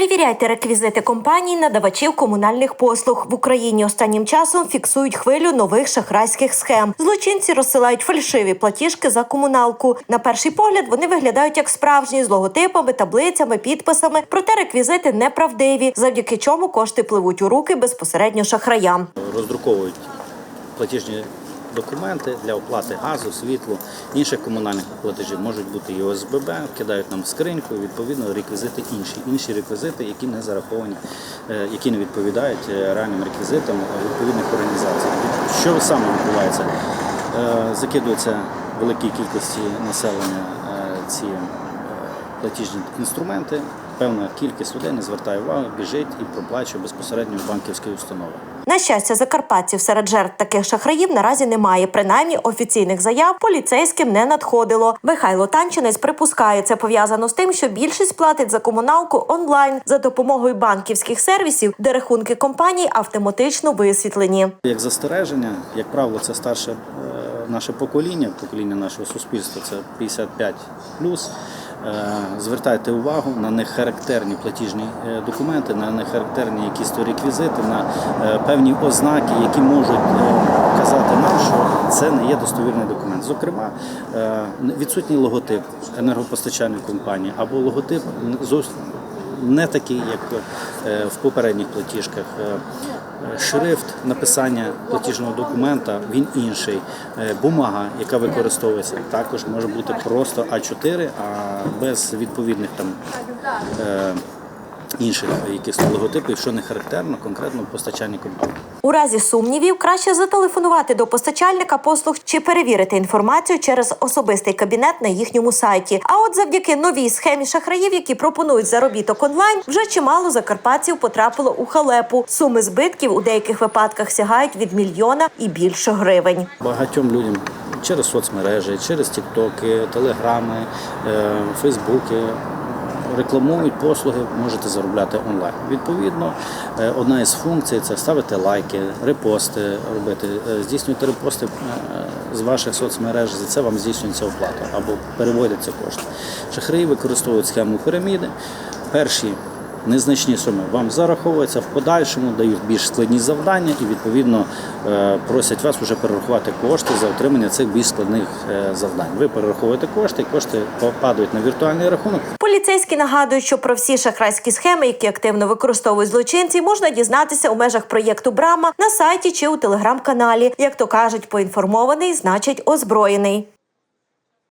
Перевіряйте реквізити компаній надавачів комунальних послуг в Україні. Останнім часом фіксують хвилю нових шахрайських схем. Злочинці розсилають фальшиві платіжки за комуналку. На перший погляд вони виглядають як справжні з логотипами, таблицями, підписами. Проте реквізити неправдиві, завдяки чому кошти пливуть у руки безпосередньо шахраям. роздруковують платіжні документи для оплати газу, світлу, інших комунальних платежів. Можуть бути і ОСББ, кидають нам скриньку, відповідно реквізити інші. Інші реквізити, які не зараховані, е, які не відповідають е, реальним реквізитам відповідних організацій. Що саме відбувається? Е, Закидуються великій кількості населення ці платіжні інструменти. Певна кількість людей не звертає увагу, біжить і проплачує безпосередньо в установі. На щастя, закарпатців серед жертв таких шахраїв наразі немає. Принаймні офіційних заяв поліцейським не надходило. Михайло Танчинець припускає, це пов'язано з тим, що більшість платить за комуналку онлайн за допомогою банківських сервісів, де рахунки компаній автоматично висвітлені. Як застереження, як правило, це старше е, наше покоління, покоління нашого суспільства, це 55 Звертайте увагу на нехарактерні платіжні е, документи, на нехарактерні якісь то реквізити, на е, певні ознаки, які можуть е, казати нам, що це не є достовірний документ. Зокрема, е, відсутній логотип енергопостачальної компанії або логотип зовсім не такий, як е, в попередніх платіжках. Е, е, Шрифт написання платіжного документа він інший. Бумага, яка використовується, також може бути просто А4, а без відповідних там інших якихось логотипів, що не характерно конкретно постачальній. У разі сумнівів краще зателефонувати до постачальника послуг чи перевірити інформацію через особистий кабінет на їхньому сайті. А от завдяки новій схемі шахраїв, які пропонують заробіток онлайн, вже чимало закарпатців потрапило у халепу. Суми збитків у деяких випадках сягають від мільйона і більше гривень. Багатьом людям через соцмережі, через тіктоки, телеграми, е, фейсбуки. Рекламують послуги, можете заробляти онлайн. Відповідно, е, одна із функцій це ставити лайки, репости робити, е, здійснювати репости е, з ваших соцмереж, за це вам здійснюється оплата або переводяться кошти. Шахраї використовують схему піраміди. Перші незначні суми вам зараховуються в подальшому, дають більш складні завдання і відповідно е, просять вас вже перерахувати кошти за отримання цих більш складних е, завдань. Ви перераховуєте кошти, кошти попадають на віртуальний рахунок. Поліцейські нагадують, що про всі шахрайські схеми, які активно використовують злочинці, можна дізнатися у межах проєкту Брама на сайті чи у телеграм-каналі. Як то кажуть, поінформований значить озброєний.